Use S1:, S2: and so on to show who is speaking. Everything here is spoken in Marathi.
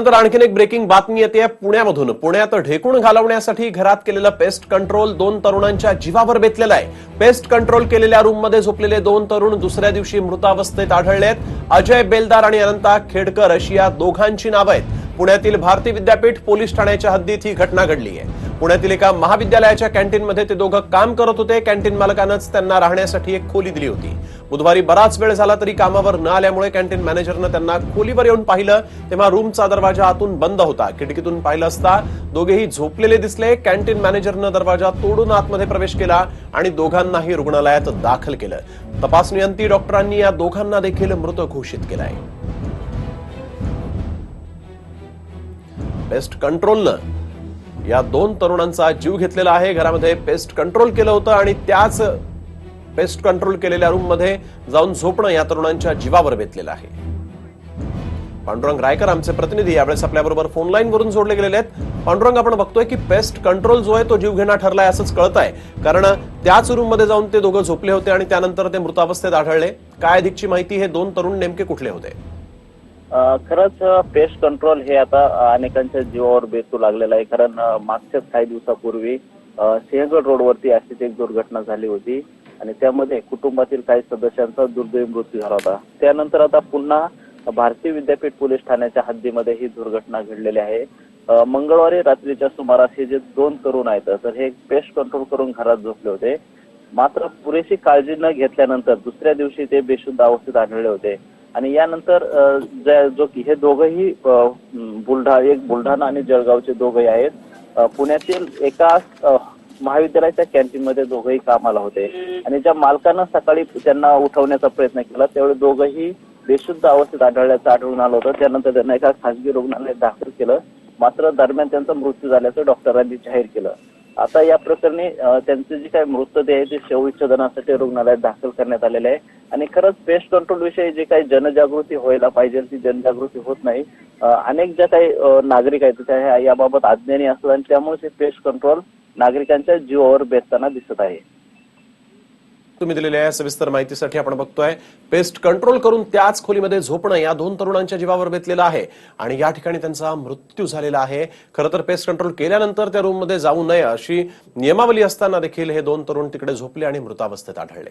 S1: नंतर आणखीन एक ब्रेकिंग बातमी येते पुण्यामधून. पुण्यात ढेकूण घालवण्यासाठी घरात केलेलं पेस्ट कंट्रोल दोन तरुणांच्या जीवावर बेतलेलं आहे. पेस्ट कंट्रोल केलेल्या रूममध्ये झोपलेले दोन तरुण दुसऱ्या दिवशी मृतावस्थेत आढळलेत अजय बेलदार आणि अनंता खेडकर अशी या दोघांची नावं आहेत. पुण्यातील भारती विद्यापीठ पोलीस ठाण्याच्या हद्दीत ही घटना घडली आहे. पुण्यातील एका महाविद्यालयाच्या कॅन्टीनमध्ये ते दोघं काम करत होते. कॅन्टीन मालकानंच त्यांना राहण्यासाठी एक खोली दिली होती. बुधवारी बराच वेळ झाला तरी कामावर न आल्यामुळे कॅन्टीन मॅनेजरनं त्यांना खोलीवर येऊन पाहिलं. तेव्हा रूमचा दरवाजा आतून बंद होता. खिडकीतून पाहिलं असता दोघेही झोपलेले दिसले. कॅन्टीन मॅनेजरनं दरवाजा तोडून आतमध्ये प्रवेश केला आणि दोघांनाही रुग्णालयात दाखल केलं. तपासणीअंती डॉक्टरांनी या दोघांना देखील मृत घोषित केलाय. बेस्ट कंट्रोलनं या दोन तरुणांचा जीव घेतलेला आहे. घरामध्ये पेस्ट कंट्रोल केलं होतं आणि त्याच पेस्ट कंट्रोल केलेल्या रूममध्ये जाऊन झोपणं या तरुणांच्या जीवावर बेतलेलं आहे. पांडुरंग रायकर आमचे प्रतिनिधी यावेळेस आपल्याबरोबर फोन लाईन वरून जोडले गेलेले आहेत. पांडुरंग आपण बघतोय की पेस्ट कंट्रोल जो आहे तो जीवघेणा ठरलाय असंच कळत आहे कारण त्याच रूममध्ये जाऊन ते दोघं झोपले होते आणि त्यानंतर ते मृतावस्थेत आढळले. काय अधिकची माहिती हे दोन तरुण नेमके कुठले होते?
S2: खरंच पेस्ट कंट्रोल हे आता अनेकांच्या जीवावर बेतू लागलेलं आहे. कारण मागच्याच काही दिवसापूर्वी सिंहगड रोडवरती अशीच एक दुर्घटना झाली होती. आणि त्यामध्ये कुटुंबातील काही सदस्यांचा दुर्दैवी मृत्यू झाला होता. त्यानंतर आता पुन्हा भारतीय विद्यापीठ पोलीस ठाण्याच्या हद्दीमध्ये ही दुर्घटना घडलेली आहे. मंगळवारी रात्रीच्या सुमारास हे जे दोन तरुण आहेत तर हे पेस्ट कंट्रोल करून घरात झोपले होते. मात्र पुरेशी काळजी न घेतल्यानंतर दुसऱ्या दिवशी ते बेशुद्ध अवस्थेत आढळले होते. आणि यानंतर जो की हे दोघंही बुलढा एक बुलढाणा आणि जळगावचे दोघंही आहेत. पुण्यातील एका महाविद्यालयाच्या कॅन्टीन मध्ये दोघंही कामाला होते. आणि ज्या मालकानं सकाळी त्यांना उठवण्याचा प्रयत्न केला त्यावेळी दोघंही बेशुद्ध अवस्थेत आढळल्याचं आढळून आलं होतं. त्यानंतर त्यांना एका खासगी रुग्णालयात दाखल केलं. मात्र दरम्यान त्यांचा मृत्यू झाल्याचं डॉक्टरांनी जाहीर केलं. आता या प्रकरणी त्यांचे जे काही मृतदेह आहे ते शवविच्छेदनासाठी रुग्णालयात दाखल करण्यात आलेले आहे. आणि खरंच पेस्ट कंट्रोल विषयी जे काही जनजागृती व्हायला पाहिजे ती जनजागृती होत नाही. अनेक ज्या काही नागरिक आहेत त्या याबाबत अज्ञानी असतात आणि त्यामुळे हे पेस्ट कंट्रोल नागरिकांच्या जीवावर बेतताना दिसत आहे.
S1: तुम्ही दिलेल्या या सविस्तर माहितीसाठी आपण बघतोय पेस्ट कंट्रोल करून त्याच खोलीमध्ये झोपणं या दोन तरुणांच्या जीवावर बेतलेलं आहे. आणि या ठिकाणी त्यांचा मृत्यू झालेला आहे. खरं तर पेस्ट कंट्रोल केल्यानंतर त्या रूममध्ये जाऊ नये अशी नियमावली असताना देखील हे दोन तरुण तिकडे झोपले आणि मृतावस्थेत आढळले.